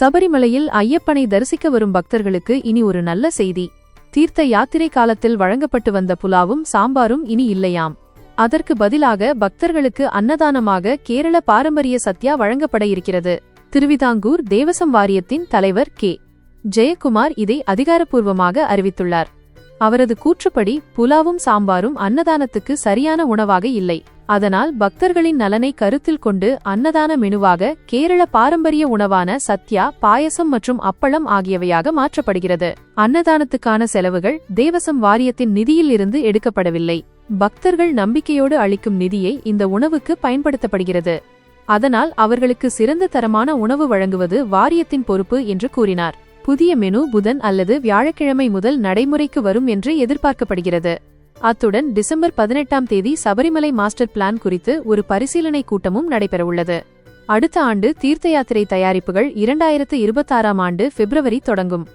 சபரிமலையில் ஐயப்பனை தரிசிக்க வரும் பக்தர்களுக்கு இனி ஒரு நல்ல செய்தி. தீர்த்த யாத்திரை காலத்தில் வழங்கப்பட்டு வந்த புலாவும் சாம்பாரும் இனி இல்லையாம். அதற்கு பதிலாக பக்தர்களுக்கு அன்னதானமாக கேரள பாரம்பரிய சத்யா வழங்கப்பட இருக்கிறது. திருவிதாங்கூர் தேவசம் வாரியத்தின் தலைவர் கே. ஜெயக்குமார் இதை அதிகாரப்பூர்வமாக அறிவித்துள்ளார். அவரது கூற்றுப்படி புலாவும் சாம்பாரும் அன்னதானத்துக்கு சரியான உணவாக இல்லை. அதனால் பக்தர்களின் நலனை கருத்தில் கொண்டு அன்னதான மெனுவாக கேரள பாரம்பரிய உணவான சத்யா பாயசம் மற்றும் அப்பளம் ஆகியவையாக மாற்றப்படுகிறது. அன்னதானத்துக்கான செலவுகள் தேவசம் வாரியத்தின் நிதியில் இருந்து எடுக்கப்படவில்லை. பக்தர்கள் நம்பிக்கையோடு அளிக்கும் நிதியை இந்த உணவுக்கு பயன்படுத்தப்படுகிறது. அதனால் அவர்களுக்கு சிறந்த தரமான உணவு வழங்குவது வாரியத்தின் பொறுப்பு என்று கூறினார். புதிய மெனு புதன் அல்லது வியாழக்கிழமை முதல் நடைமுறைக்கு வரும் என்று எதிர்பார்க்கப்படுகிறது. அத்துடன் டிசம்பர் பதினெட்டாம் தேதி சபரிமலை மாஸ்டர் பிளான் குறித்து ஒரு பரிசீலனை கூட்டமும் நடைபெறவுள்ளது. அடுத்த ஆண்டு தீர்த்த யாத்திரை தயாரிப்புகள் இரண்டாயிரத்து இருபத்தாறாம் ஆண்டு பிப்ரவரி தொடங்கும்.